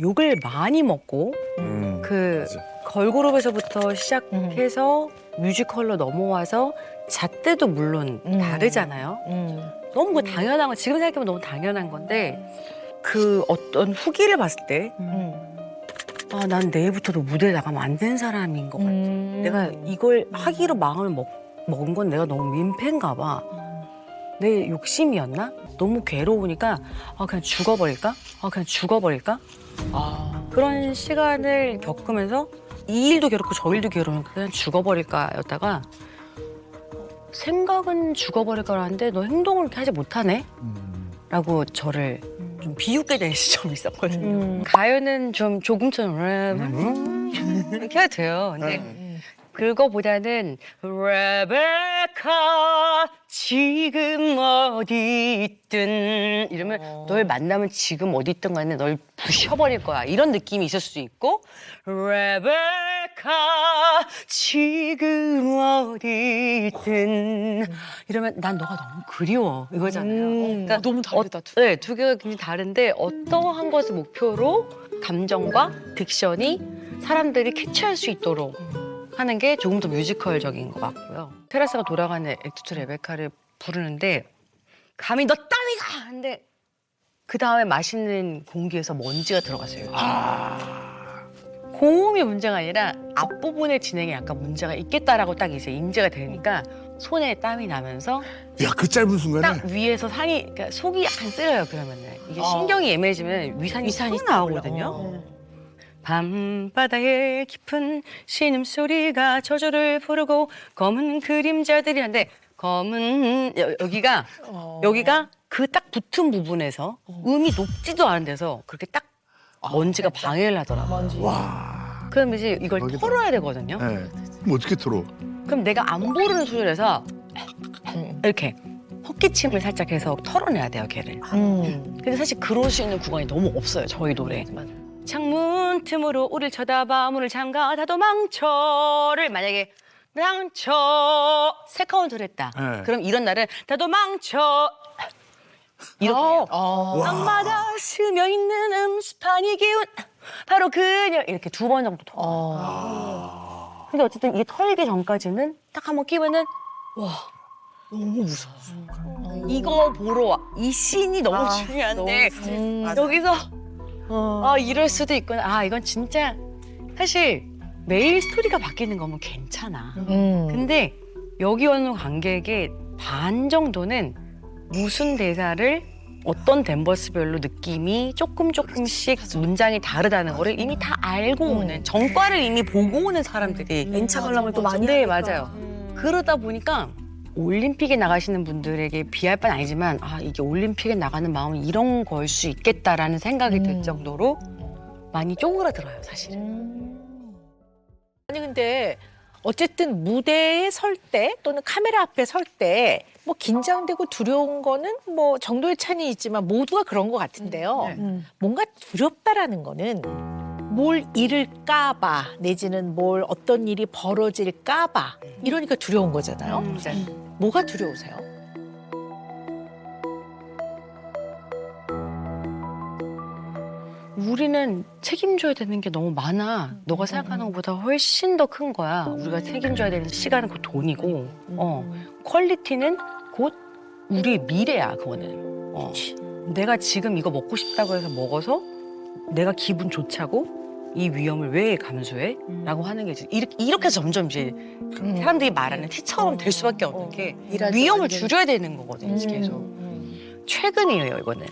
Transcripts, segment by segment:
욕을 많이 먹고 음. 그 맞아. 걸그룹에서부터 시작해서 뮤지컬로 넘어와서 잣대도 물론 음. 다르잖아요. 음. 너무 그 당연한 거 지금 생각해보면 너무 당연한 건데 그 어떤 후기를 봤을 때 음. 아, 난 내일부터도 무대에 나가면 안 되는 사람인 것 같아. 음. 내가 이걸 하기로 마음을 먹, 먹은 건 내가 너무 민폐인가 봐. 내 욕심이었나? 너무 괴로우니까 아 그냥 죽어버릴까? 아 그냥 죽어버릴까? 아. 그런 시간을 겪으면서 이 일도 괴롭고 저 일도 괴로우니까 그냥 죽어버릴까였다가 생각은 죽어버릴까라는데 너 행동을 그렇게 하지 못하네? 음. 라고 저를 좀 비웃게 된 시점이 있었거든요. 음. 가요는 좀 조금처럼 랩 이렇게 해도 돼요. 근데 음. 그거보다는 레베카 지금 어디 있든 이러면 어. 널 만나면 지금 어디 있든 간에 널 부셔버릴 거야 이런 느낌이 있을 수도 있고 레베카 지금 어디 있든 이러면 난 너가 너무 그리워 이거잖아요. 음. 그러니까 너무 다르다. 두- 네, 두 개가 굉장히 다른데 어떠한 것을 목표로 감정과 딕션이 사람들이 캐치할 수 있도록 하는 게 조금 더 뮤지컬적인 것 같고요. 테라스가 돌아가는 액투트 레베카를 부르는데 감히 너 따위가 하는데 그 다음에 맛있는 공기에서 먼지가 들어갔어요. 고음이 문제가 아니라 앞부분의 진행에 약간 문제가 있겠다라고 딱 이제 인지가 되니까 손에 땀이 나면서 야, 그 짧은 순간에 딱 위에서 상이 그러니까 속이 약간 쓰여요 그러면은 이게 어. 신경이 예민해지면 위산이 위산이 확 나오거든요. 어. 밤바다의 깊은 신음소리가 저절을 부르고 검은 그림자들이 한데 검은 여, 여기가 어. 여기가 그 딱 붙은 부분에서 음이 높지도 않은 데서 그렇게 딱 먼지가 방해를 하더라고요. 먼지. 와. 그럼 이제 이걸 거기다. 털어야 되거든요. 네. 그럼 어떻게 털어? 그럼 내가 안 부르는 소리에서 음. 이렇게 헛기침을 살짝 해서 털어내야 돼요, 걔를. 음. 근데 사실 그럴 수 있는 구간이 너무 없어요, 저희 노래. 창문 틈으로 우릴 쳐다봐 문을 잠가 다 도망쳐를 만약에 망쳐 세 카운트를 했다. 네. 그럼 이런 날은 다 도망쳐 이렇게 해요. 어. 땅마다 스며 있는 음습한이 기운 바로 그녀 이렇게 두 번 정도 털어. 어. 근데 어쨌든 이게 털기 전까지는 딱 한 번 끼면은 너무 무서워. 이거 보러 와. 이 씬이 너무 중요한데 음. 여기서 어. 아 이럴 수도 있구나. 아 이건 진짜 사실 매일 스토리가 바뀌는 거면 괜찮아. 음. 근데 여기 오는 관객의 반 정도는 무슨 대사를 어떤 댄버스별로 느낌이 조금 조금씩 문장이 다르다는 거를 이미 다 알고 오는 정과를 이미 보고 오는 사람들이 연차 관람을 또 많이 네 하니까. 맞아요. 그러다 보니까 올림픽에 나가시는 분들에게 비할 바는 아니지만 아 이게 올림픽에 나가는 마음은 이런 걸 수 있겠다라는 생각이 들 음. 정도로 많이 쪼그라들어요 사실은. 음. 아니 근데 어쨌든 무대에 설 때 또는 카메라 앞에 설 때 뭐 긴장되고 두려운 거는 뭐 정도의 차이는 있지만 모두가 그런 것 같은데요. 네. 음. 뭔가 두렵다라는 거는 뭘 잃을까봐 내지는 뭘 어떤 일이 벌어질까봐 이러니까 두려운 거잖아요. 음, 네. 뭐가 두려우세요? 우리는 책임져야 되는 게 너무 많아. 너가 생각하는 것보다 훨씬 더 큰 거야. 우리가 책임져야 되는 시간은 곧 돈이고, 어, 퀄리티는 곧 우리의 미래야. 그거는. 어. 내가 지금 이거 먹고 싶다고 해서 먹어서 내가 기분 좋자고 이 위험을 왜 감수해? 라고 하는 게 이제 이렇게, 이렇게 해서 점점 이제 사람들이 말하는 티처럼 될 수밖에 없는 게 위험을 줄여야 되는 거거든요. 계속. 최근이에요, 이거는.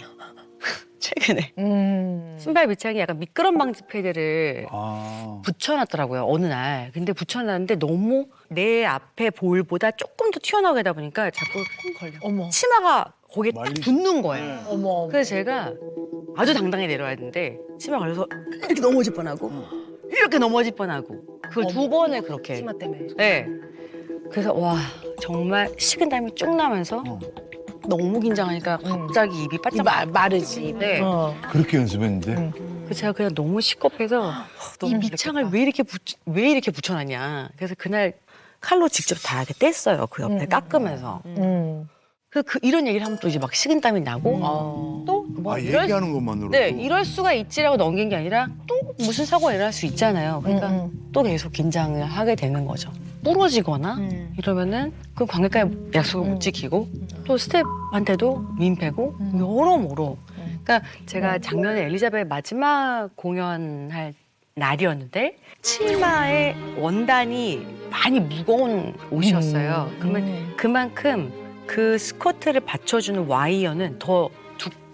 최근에. 음. 신발 밑창에 약간 미끄럼 방지 패드를 아. 붙여놨더라고요 어느 날 근데 붙여놨는데 너무 내 앞에 볼보다 조금 더 튀어나오게 하다 보니까 자꾸 걸려 어머. 치마가 거기에 딱 말리- 붙는 거예요 어머. 어머. 그래서 제가 아주 당당히 내려야 되는데 치마 걸려서 이렇게 넘어질 뻔하고 이렇게 넘어질 뻔하고 그걸 두 번을 그렇게 치마 때문에. 네 그래서 와 정말 식은땀이 쭉 나면서 어. 너무 긴장하니까 갑자기 입이 이 바짝 마, 마르지. 네. 어. 그렇게 연습했는데. 음. 그 제가 그냥 너무 시겁해서 이 밑창을 왜 이렇게 붙, 왜 이렇게 붙여놨냐. 그래서 그날 칼로 직접 다 이렇게 뗐어요. 그 옆에 음. 깎으면서. 음. 그, 그 이런 얘기를 하면 또 이제 막 식은땀이 나고 어. 또 뭐 아 이럴 얘기하는 것만으로도. 네, 이럴 수가 있지라고 넘긴 게 아니라 또 무슨 사고가 일어날 수 있잖아요. 그러니까 음, 또 계속 긴장을 하게 되는 거죠. 부러지거나 음. 이러면은 그 관객과의 약속을 음. 못 지키고 또 스텝한테도 민폐고 음. 여러모로. 음. 그러니까 제가 음. 작년에 엘리자베থ 마지막 공연할 날이었는데 치마에 원단이 많이 무거운 옷이었어요. 그러면 음. 그만큼 그 스커트를 받쳐주는 와이어는 더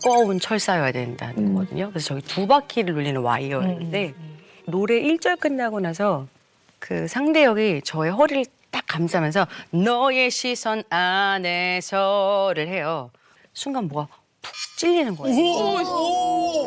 두꺼운 철사여야 된다는 음. 거거든요. 그래서 저기 두 바퀴를 눌리는 와이어였는데 노래 1절 끝나고 나서 그 상대역이 저의 허리를 딱 감싸면서 너의 시선 안에서를 해요. 순간 뭐가 푹 찔리는 거예요.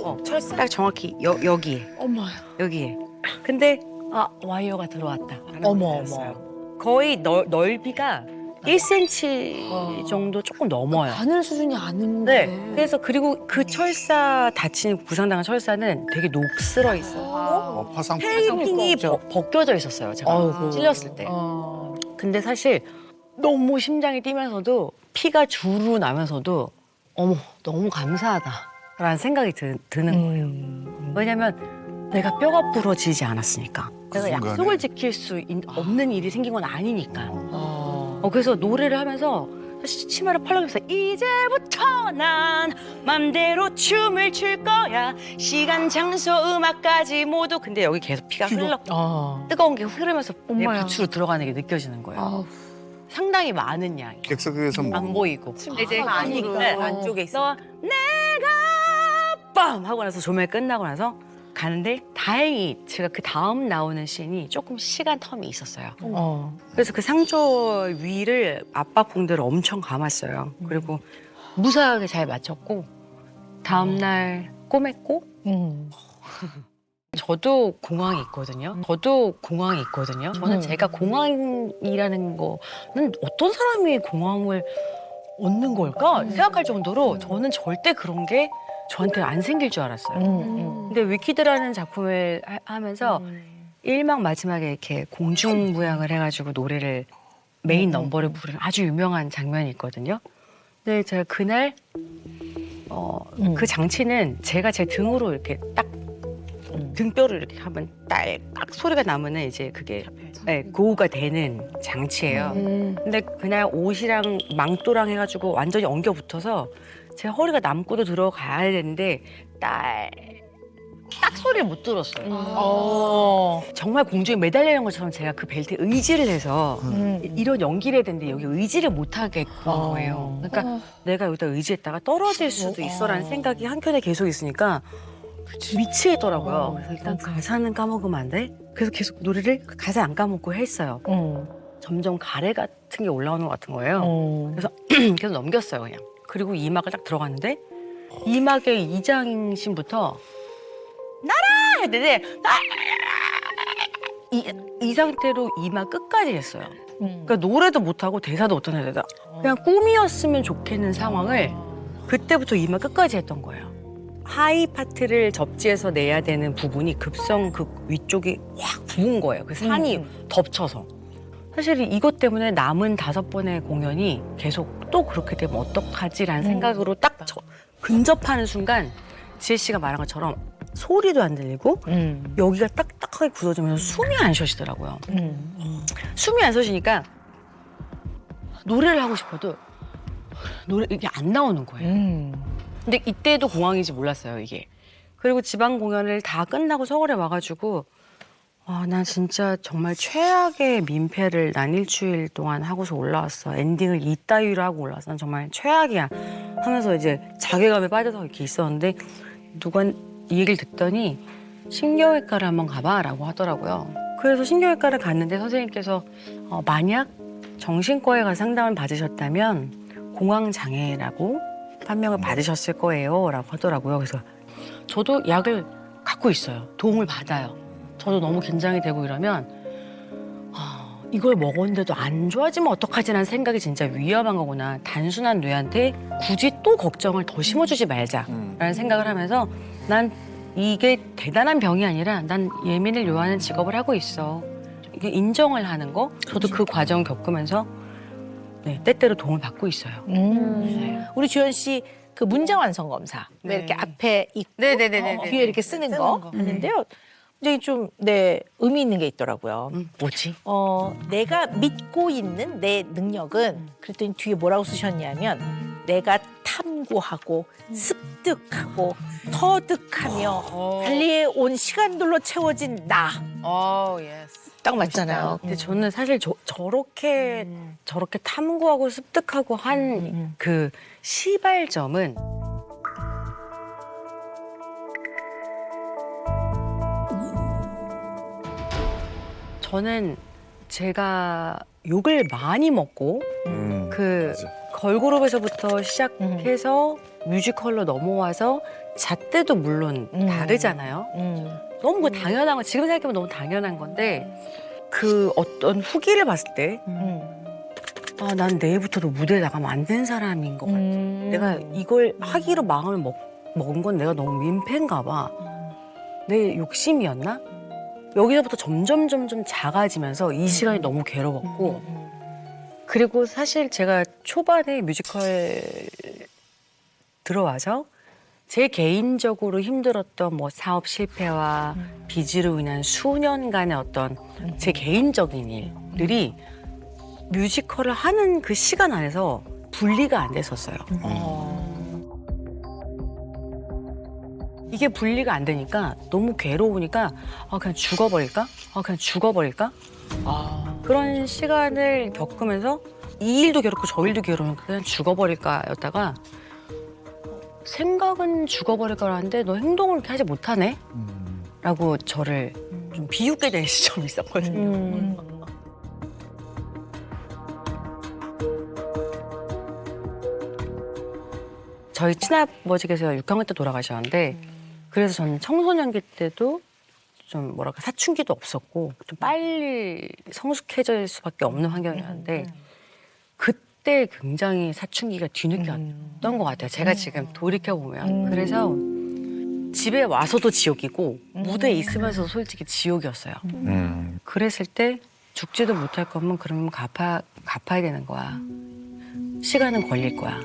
어, 철사 딱 정확히 여, 여기에 어머, 여기에. 근데 아 와이어가 들어왔다. 어머, 어머. 거의 넓, 넓이가 1cm 어. 정도 조금 넘어요. 바늘 수준이 아닌데. 네. 그래서 그리고 그 철사 다친 부상당한 철사는 되게 녹슬어 있어요. 어, 화상. 테이핑이 두껍죠. 벗- 벗겨져 있었어요. 제가 아이고. 찔렸을 때. 어. 근데 사실 너무 심장이 뛰면서도 피가 주르 나면서도 어머 너무 감사하다라는 생각이 드, 는 거예요. 음. 왜냐면 내가 뼈가 부러지지 않았으니까. 그 내가 순간에. 약속을 지킬 수 있- 없는 일이 생긴 건 아니니까. 어. 어, 그래서 노래를 하면서 시- 치마를 펄럭이면서 이제부터 난 맘대로 춤을 출 거야 시간 장소 음악까지 모두 근데 여기 계속 피가 흘러 어. 뜨거운 게 흐르면서 내 엄마야. 부추로 들어가는 게 느껴지는 거예요 아우, 상당히 많은 양이 객석에서 뭐. 안 보이고 근데 이제 아. 안쪽에 있어 내가 빰 하고 나서 조명 끝나고 나서 가는데 다행히 제가 그 다음 나오는 씬이 조금 시간 텀이 있었어요 어. 그래서 그 상처 위를 압박봉대로 엄청 감았어요. 그리고 무사하게 잘 맞췄고 다음 날 꼬맸고 음. 저도 공황이 있거든요. 저도 공황이 있거든요. 저는 음. 제가 공황이라는 거는 어떤 사람이 공황을 얻는 걸까 생각할 정도로 저는 절대 그런 게 저한테 안 생길 줄 알았어요. 음. 근데 위키드라는 작품을 하- 하면서 일막 마지막에 이렇게 공중부양을 해가지고 노래를 메인 음. 넘버를 부르는 아주 유명한 장면이 있거든요. 근데 제가 그날 어, 음. 그 장치는 제가 제 등으로 이렇게 딱 음. 등뼈를 이렇게 하면 딸깍 소리가 나면은 이제 그게 네, 고우가 되는 장치예요. 음. 근데 그날 옷이랑 망토랑 해가지고 완전히 엉겨 붙어서 제 허리가 남고도 들어가야 되는데 딸. 딱 소리를 못 들었어요. 어. 정말 공중에 매달려 있는 것처럼 제가 그 벨트에 의지를 해서 음. 이런 연기를 해야 되는데 여기 의지를 못 하겠고 어. 거예요. 그러니까 아, 내가 여기다 의지했다가 떨어질 수도 어. 있어라는 생각이 한켠에 계속 있으니까 미치겠더라고요. 어. 그래서 일단 가사는 까먹으면 안 돼. 그래서 계속 노래를 그 가사 안 까먹고 했어요. 음. 점점 가래 같은 게 올라오는 것 같은 거예요. 어. 계속 넘겼어요, 그냥. 그리고 이막을 딱 들어갔는데 이막의 이장신부터 나라 했는데 아! 이, 이 상태로 이막 끝까지 했어요. 음. 그러니까 노래도 못하고 대사도 못하는 애다. 그냥 꿈이었으면 좋겠는 상황을 그때부터 이마 끝까지 했던 거예요. 하이 파트를 접지해서 내야 되는 부분이 급성 그 위쪽이 확 부은 거예요. 그 산이 음. 덮쳐서. 사실 이것 때문에 남은 다섯 번의 공연이 계속 또 그렇게 되면 어떡하지라는 음. 생각으로 딱 저- 근접하는 순간 지혜 씨가 말한 것처럼 소리도 안 들리고 음. 여기가 딱딱하게 굳어지면서 숨이 안 쉬어지더라고요. 음. 숨이 안 쉬어지니까 노래를 하고 싶어도 노래 이게 안 나오는 거예요. 음. 근데 이때도 공황인지 몰랐어요 이게. 그리고 지방 공연을 다 끝나고 서울에 와가지고 아, 난 진짜 정말 최악의 민폐를 난 일주일 동안 하고서 올라왔어. 엔딩을 이따위로 하고 올라왔어. 난 정말 최악이야. 하면서 이제 자괴감에 빠져서 이렇게 있었는데 누가 이 얘기를 듣더니 신경외과를 한번 가봐라고 하더라고요. 그래서 신경외과를 갔는데 선생님께서 어, 만약 정신과에 가서 상담을 받으셨다면 공황장애라고 판명을 받으셨을 거예요라고 하더라고요. 그래서 저도 약을 갖고 있어요. 도움을 받아요. 저도 너무 긴장이 되고 이러면 아, 이걸 먹었는데도 안 좋아지면 어떡하지라는 생각이 진짜 위험한 거구나. 단순한 뇌한테 굳이 또 걱정을 더 심어주지 말자라는 음. 생각을 하면서 난 이게 대단한 병이 아니라 난 예민을 요하는 직업을 하고 있어. 이게 인정을 하는 거. 저도 그 과정 겪으면서 네, 때때로 도움을 받고 있어요. 음. 우리 주현 씨그 문장 완성 검사 왜 네. 이렇게 앞에 있고 네 네 네네. 어, 뒤에 이렇게 쓰는, 쓰는 거, 거. 하는데요. 굉장히 좀 네 의미 있는 게 있더라고요. 음, 뭐지? 어, 내가 믿고 있는 내 능력은 그랬더니 뒤에 뭐라고 쓰셨냐면 내가 탐구하고 습득하고 터득하며 어. 달리온 시간들로 채워진 나. 어, 예스. 딱 맞잖아요. 근데 저는 사실 저, 저렇게 저렇게 탐구하고 습득하고 한 음. 그 시발점은 저는 제가 욕을 많이 먹고 음. 그 맞아. 걸그룹에서부터 시작해서 뮤지컬로 넘어와서 잣대도 물론 음. 다르잖아요. 음. 너무 그 당연한 거 지금 생각해보면 너무 당연한 건데 그 어떤 후기를 봤을 때 음. 아, 난 내일부터도 무대에 나가면 안 되는 사람인 것 같아. 음. 내가 이걸 하기로 마음을 먹, 먹은 건 내가 너무 민폐인가 봐. 내 욕심이었나? 여기서부터 점점 점점 작아지면서 이 시간이 너무 괴로웠고. 그리고 사실 제가 초반에 뮤지컬 들어와서 제 개인적으로 힘들었던 뭐 사업 실패와 빚으로 인한 수년간의 어떤 제 개인적인 일들이 뮤지컬을 하는 그 시간 안에서 분리가 안 됐었어요. 이게 분리가 안 되니까 너무 괴로우니까 아 그냥 죽어버릴까? 아 그냥 죽어버릴까? 아. 그런 시간을 겪으면서 이 일도 괴롭고 저 일도 괴로우니까 그냥 죽어버릴까였다가 생각은 죽어버릴까라는데 너 행동을 이렇게 하지 못하네? 음. 라고 저를 좀 비웃게 된 시점이 있었거든요. 음. 저희 친아버지께서 6학년 때 돌아가셨는데 그래서 저는 청소년기 때도 좀 뭐랄까 사춘기도 없었고 좀 빨리 성숙해질 수밖에 없는 환경이었는데 그때 굉장히 사춘기가 뒤늦게 왔던 것 같아요. 제가 지금 돌이켜 보면 그래서 집에 와서도 지옥이고 무대에 있으면서도 솔직히 지옥이었어요. 음. 그랬을 때 죽지도 못할 거면 그러면 갚아 갚아야 되는 거야. 시간은 걸릴 거야.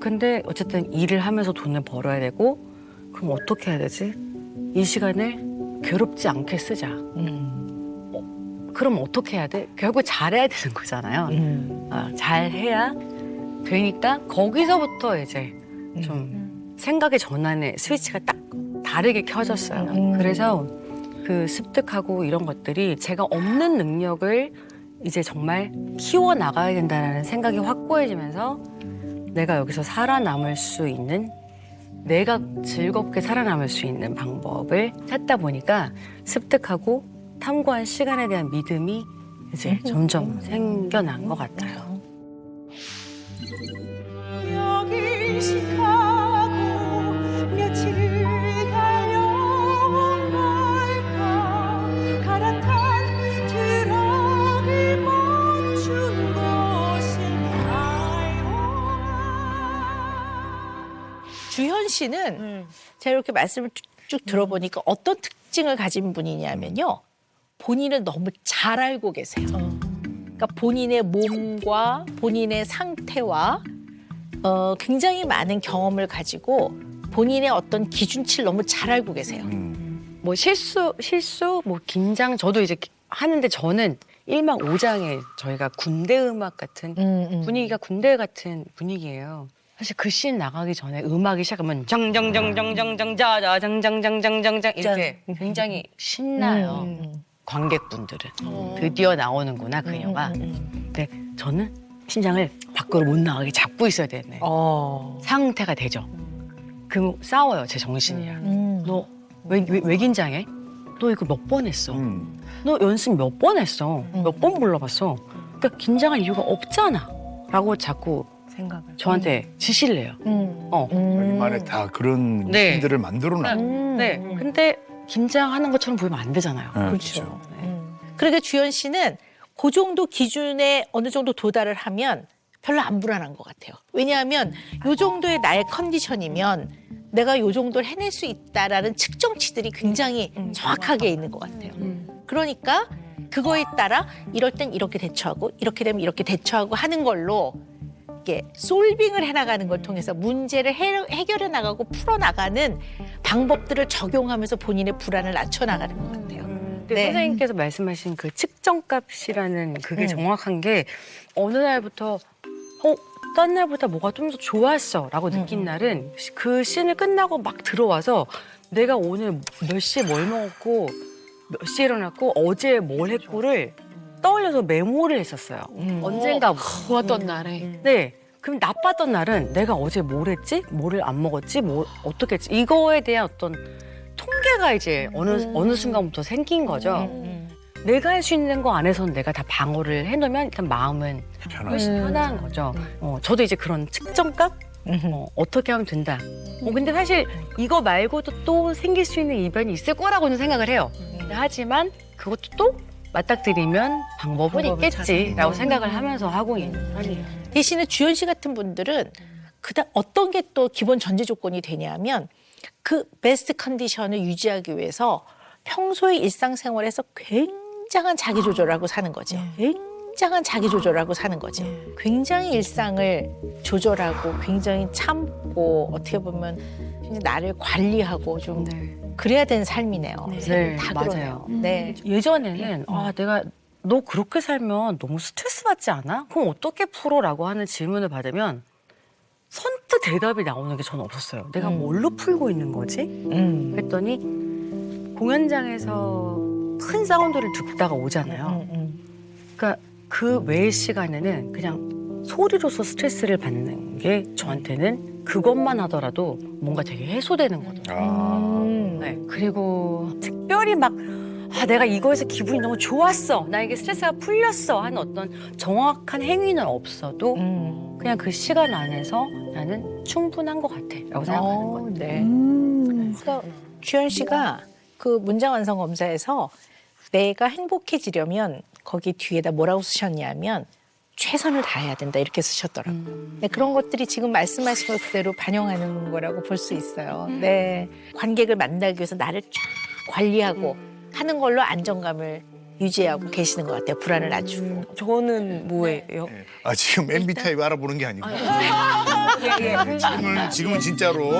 근데 어쨌든 일을 하면서 돈을 벌어야 되고 그럼 어떻게 해야 되지? 이 시간을 괴롭지 않게 쓰자. 음. 그럼 어떻게 해야 돼? 결국 잘해야 되는 거잖아요. 음. 아, 잘해야 되니까 거기서부터 이제 좀 생각의 전환의 스위치가 딱 다르게 켜졌어요. 음. 그래서 그 습득하고 이런 것들이 제가 없는 능력을 이제 정말 키워 나가야 된다는 생각이 확고해지면서 내가 여기서 살아남을 수 있는 내가 즐겁게 살아남을 수 있는 방법을 찾다 보니까 습득하고 탐구한 시간에 대한 믿음이 이제 점점 생겨난 것 같아요. 주현 씨는 제가 이렇게 말씀을 쭉, 쭉 들어보니까 어떤 특징을 가진 분이냐면요. 본인을 너무 잘 알고 계세요. 그러니까 본인의 몸과 본인의 상태와 어, 굉장히 많은 경험을 가지고 본인의 어떤 기준치를 너무 잘 알고 계세요. 음. 뭐 실수, 실수, 뭐 긴장 저도 이제 하는데 저는 일망오장에 저희가 군대 음악 같은 분위기가 군대 같은 분위기예요. 사실 그 씬 나가기 전에 음악이 시작하면 정정정정정정자자 정정정정정정 이렇게 굉장히 신나요. 음. 관객분들은 드디어 나오는구나 그녀가. 근데 저는 심장을 밖으로 못 나가게 잡고 있어야 되네. 어. 상태가 되죠. 그 싸워요 제 정신이랑. 음. 너왜왜 긴장해? 너 이거 몇 번 했어? 음. 너 연습 몇 번 했어? 몇 번 불러봤어? 그러니까 긴장할 이유가 없잖아. 라고 자꾸 생각을 저한테 지시를 해요. 음. 어. 자기만의 다 그런 네. 힘들을 만들어놔. 음. 네. 근데 긴장하는 것처럼 보이면 안 되잖아요. 네, 그렇죠. 그러니까 주현 씨는 그 정도 기준에 어느 정도 도달을 하면 별로 안 불안한 것 같아요. 왜냐하면 요 정도의 나의 컨디션이면 내가 요 정도를 해낼 수 있다라는 측정치들이 굉장히 정확하게 있는 것 같아요. 그러니까 그거에 따라 이럴 땐 이렇게 대처하고 이렇게 되면 이렇게 대처하고 하는 걸로 이렇게 솔빙을 해나가는 걸 통해서 문제를 해, 해결해 나가고 풀어 나가는 방법들을 적용하면서 본인의 불안을 낮춰 나가는 것 같아요. 근데 네. 선생님께서 말씀하신 그 측정값이라는 그게 음. 정확한 게 어느 날부터 어, 딴 날보다 뭐가 좀 더 좋았어 라고 느낀 음. 날은 그 씬을 끝나고 막 들어와서 내가 오늘 몇 시에 뭘 먹었고 몇 시에 일어났고 어제 뭘 했고를 떠올려서 메모를 했었어요. 음. 언젠가 좋았던 날에. 네. 그럼 나빴던 날은 내가 어제 뭘 했지? 뭐를 안 먹었지? 뭐 어떻게 했지? 이거에 대한 어떤 통계가 이제 어느 어느 순간부터 생긴 거죠. 음. 내가 할 수 있는 거 안에서는 내가 다 방어를 해놓으면 일단 마음은 훨씬 편하지. 편한 거죠. 어, 저도 이제 그런 측정값 음. 어, 어떻게 하면 된다. 어, 근데 사실 이거 말고도 또 생길 수 있는 이변이 있을 거라고는 생각을 해요. 하지만 그것도 또 맞닥뜨리면 방법은 있겠지라고. 생각을 하면서 하고 있는 편이에요. 대신에 주현 씨 같은 분들은 그다 어떤 게 또 기본 전제 조건이 되냐면 그 베스트 컨디션을 유지하기 위해서 평소의 일상생활에서 굉장한 자기 조절하고 사는 거지. 굉장한 자기 조절하고 사는 거지. 굉장히 일상을 조절하고 굉장히 참고 어떻게 보면 나를 관리하고 좀 그래야 되는 삶이네요. 네, 다 맞아요. 그러네요. 네. 예전에는 아 내가 너 그렇게 살면 너무 스트레스 받지 않아? 그럼 어떻게 풀어라고 하는 질문을 받으면 선뜻 대답이 나오는 게 저는 없었어요. 내가 음. 뭘로 풀고 있는 거지? 음. 그랬더니 공연장에서 큰 사운드를 듣다가 오잖아요. 음, 음. 그러니까 그 외의 시간에는 그냥 소리로서 스트레스를 받는 게 저한테는 그것만 하더라도 뭔가 되게 해소되는 거든요. 아. 음. 네. 그리고 특별히 막 아, 내가 이거에서 기분이 너무 좋았어. 나에게 스트레스가 풀렸어. 하는 어떤 정확한 행위는 없어도 음. 그냥 그 시간 안에서 나는 충분한 것 같아. 라고 생각하는 어, 거예요. 네. 그래서 주현 씨가 그 문장 완성 검사에서 내가 행복해지려면 거기 뒤에다 뭐라고 쓰셨냐면 최선을 다해야 된다 이렇게 쓰셨더라고요. 음. 네, 그런 것들이 지금 말씀하신 것 그대로 반영하는 거라고 볼 수 있어요. 네. 관객을 만나기 위해서 나를 쫙 관리하고 하는 걸로 안정감을 유지하고 계시는 것 같아요. 불안을 낮추고. 저는 뭐예요? 아 지금 MBTI 알아보는 게 아니고 지금은 지금은 진짜로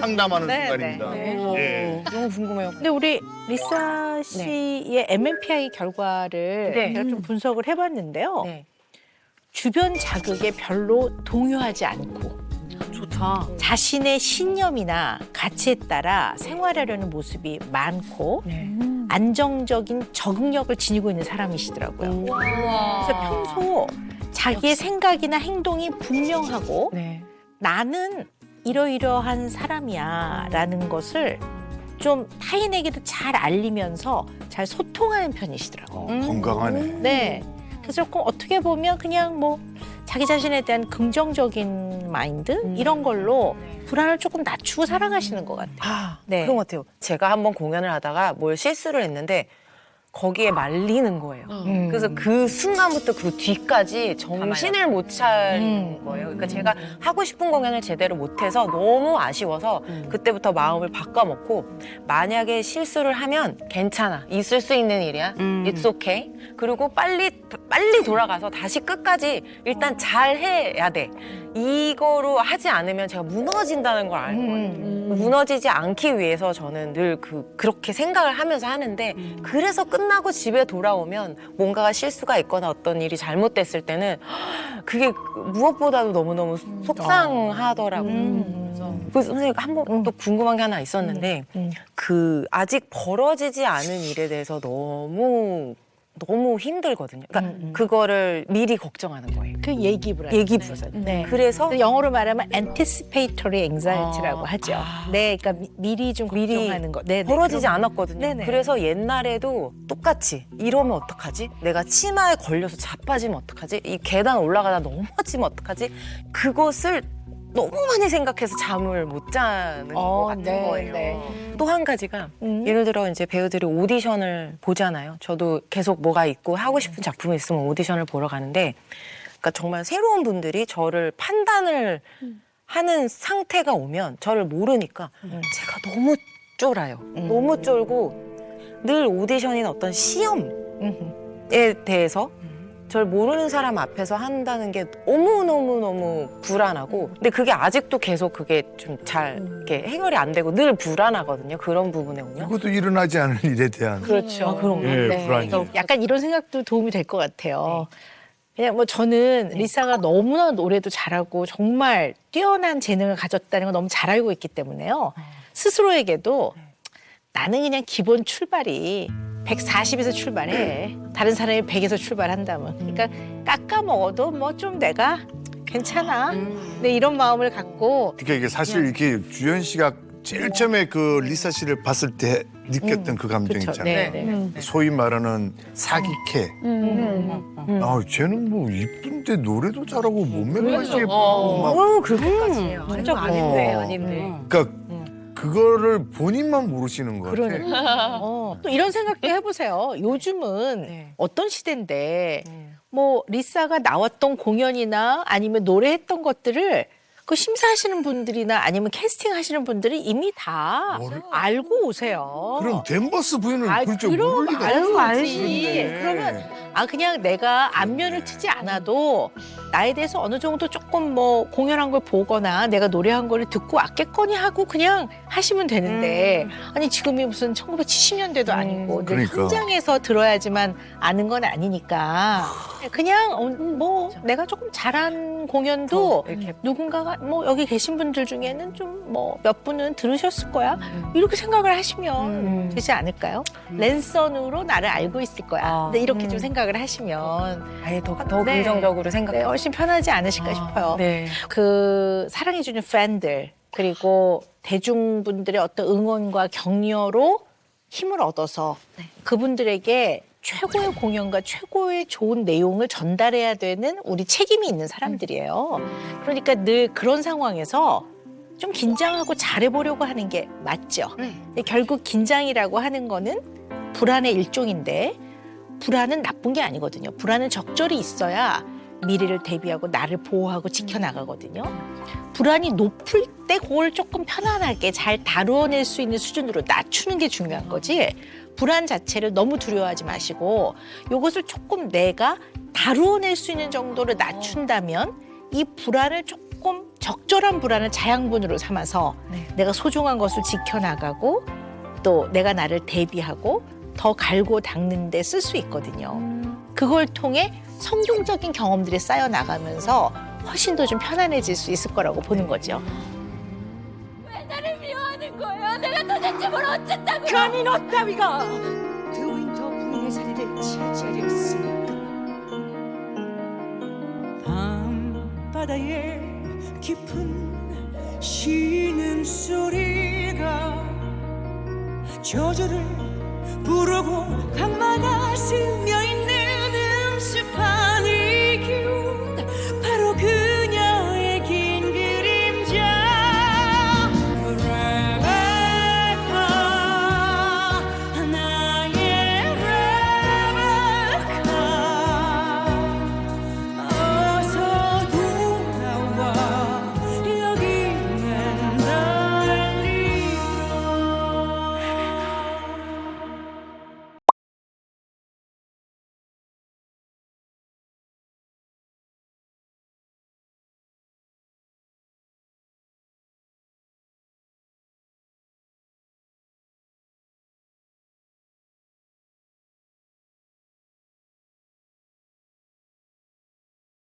상담하는 네, 순간입니다. 네. 예. 너무 궁금해요. 근데 우리 리사 씨의 MMPI 결과를 네. 제가 좀 분석을 해봤는데요. 네. 주변 자극에 별로 동요하지 않고 좋다. 자신의 신념이나 가치에 따라 생활하려는 모습이 많고 네. 안정적인 적응력을 지니고 있는 사람이시더라고요. 그래서 평소 자기의 생각이나 행동이 분명하고 네. 나는 이러이러한 사람이야라는 것을 좀 타인에게도 잘 알리면서 잘 소통하는 편이시더라고요. 어, 건강하네. 네. 그래서 조금 어떻게 보면 그냥 뭐 자기 자신에 대한 긍정적인 마인드 음. 이런 걸로 불안을 조금 낮추고 살아가시는 것 같아요. 아, 네. 그런 것 같아요. 제가 한번 공연을 하다가 뭘 실수를 했는데 거기에 말리는 거예요. 음. 그래서 그 순간부터 그 뒤까지 정신을 못 차린 음. 거예요. 그러니까 제가 하고 싶은 공연을 제대로 못해서 너무 아쉬워서 음. 그때부터 마음을 바꿔먹고 만약에 실수를 하면 괜찮아. 있을 수 있는 일이야. 음. It's okay. 그리고 빨리 빨리 돌아가서 다시 끝까지 일단 잘 해야 돼. 이거로 하지 않으면 제가 무너진다는 걸 알고 음. 무너지지 않기 위해서 저는 늘 그 그렇게 생각을 하면서 하는데 그래서 끝나고 집에 돌아오면 뭔가가 실수가 있거나 어떤 일이 잘못됐을 때는 그게 무엇보다도 너무너무 속상하더라고요. 음. 그래서 선생님 한 번 또 궁금한 게 하나 있었는데 음. 그 아직 벌어지지 않은 일에 대해서 너무 너무 힘들거든요. 그러니까 음, 음. 그거를 미리 걱정하는 거예요. 그 얘기 불안. 얘기 불안. 네. 그래서 그래서 영어로 말하면 anticipatory anxiety라고 어, 하죠. 아. 네, 그러니까 미- 미리 좀 미리 걱정하는 거. 네, 네, 벌어지지 않았거든요. 네네. 그래서 옛날에도 똑같이 이러면 어떡하지? 내가 치마에 걸려서 자빠지면 어떡하지? 이 계단 올라가다 넘어지면 어떡하지? 그것을 너무 많이 생각해서 잠을 못 자는 것 어, 같은 네, 거예요. 네. 또 한 가지가 음. 예를 들어 이제 배우들이 오디션을 보잖아요. 저도 계속 뭐가 있고 하고 싶은 작품이 있으면 오디션을 보러 가는데, 그러니까 정말 새로운 분들이 저를 판단을 하는 상태가 오면 저를 모르니까 음. 제가 너무 쫄아요. 음. 너무 쫄고 늘 오디션이나 어떤 시험에 음. 대해서 절 모르는 사람 앞에서 한다는 게 너무너무너무 불안하고 근데 그게 아직도 계속 그게 좀 잘 이렇게 해결이 안 되고 늘 불안하거든요. 그런 부분에 오면. 그것도 일어나지 않을 일에 대한 그렇죠. 아, 그런 거. 예, 네. 불안이. 그러니까 약간 이런 생각도 도움이 될 것 같아요. 네. 그냥 뭐 저는 리사가 너무나 노래도 잘하고 정말 뛰어난 재능을 가졌다는 걸 너무 잘 알고 있기 때문에요. 네. 스스로에게도 나는 그냥 기본 출발이 140에서 출발해. 다른 사람이 100에서 출발한다면. 그러니까 깎아 먹어도 뭐 좀 내가 괜찮아. 음. 네, 이런 마음을 갖고 그러니까 이게 사실 이렇게 주현 씨가 제일 처음에 그 리사 씨를 봤을 때 느꼈던 그 감정 그렇죠. 있잖아요. 네, 네. 소위 말하는 사기캐. 음. 아, 쟤는 뭐 이쁜데 노래도 잘하고 몸매까지 예쁘고 어, 막 어, 그렇게까지. 음. 아니죠, 어. 아닌데, 아닌데. 그러니까 그거를 본인만 모르시는 것 같아. 그러니까. 어, 또 이런 생각도 해보세요. 요즘은 네. 어떤 시대인데 네. 뭐 리사가 나왔던 공연이나 아니면 노래했던 것들을 그 심사하시는 분들이나 아니면 캐스팅 하시는 분들이 이미 다 뭐를? 알고 오세요. 그럼 댄버스 부인은 아. 그럼 모를 리가 알고 없어. 알지. 그런데. 그러면 아 그냥 내가 안면을 트지 않아도 나에 대해서 어느 정도 조금 뭐 공연한 걸 보거나 내가 노래한 거를 듣고 왔겠거니 하고 그냥 하시면 되는데 아니 지금이 무슨 1970년대도 아니고 늘 그러니까. 현장에서 들어야지만 아는 건 아니니까 그냥 어, 뭐 내가 조금 잘한 공연도 이렇게 누군가가 뭐 여기 계신 분들 중에는 좀 뭐 몇 분은 들으셨을 거야 이렇게 생각을 하시면 음. 되지 않을까요? 랜선으로 나를 알고 있을 거야. 아, 근데 이렇게 음. 좀 생각 을 하시면 아예 더, 더 네. 긍정적으로 네, 생각해. 훨씬 편하지 않으실까 싶어요. 네. 그 사랑해주는 팬들 그리고 대중분들의 어떤 응원과 격려로 힘을 얻어서 그분들에게 최고의 공연과 최고의 좋은 내용을 전달해야 되는 우리 책임이 있는 사람들이에요. 그러니까 늘 그런 상황에서 좀 긴장하고 잘해보려고 하는 게 맞죠. 근데 결국 긴장이라고 하는 거는 불안의 일종인데 불안은 나쁜 게 아니거든요. 불안은 적절히 있어야 미래를 대비하고 나를 보호하고 지켜나가거든요. 불안이 높을 때 그걸 조금 편안하게 잘 다루어낼 수 있는 수준으로 낮추는 게 중요한 거지. 불안 자체를 너무 두려워하지 마시고 이것을 조금 내가 다루어낼 수 있는 정도로 낮춘다면 이 불안을 조금 적절한 불안을 자양분으로 삼아서 네. 내가 소중한 것을 지켜나가고 또 내가 나를 대비하고 더 갈고 닦는 데 쓸 수 있거든요. 그걸 통해 성공적인 경험들이 쌓여 나가면서 훨씬 더 좀 편안해질 수 있을 거라고 보는 거죠. 나를 미워하는 거야. 내가 도대체 뭘 어쨌다고? 감히 너 따위가 드윈터 부인의 자리를 차지하렸으니까. 밤바다의 깊은 신음 소리가 저절을 부르고 강만하시며 있는 음식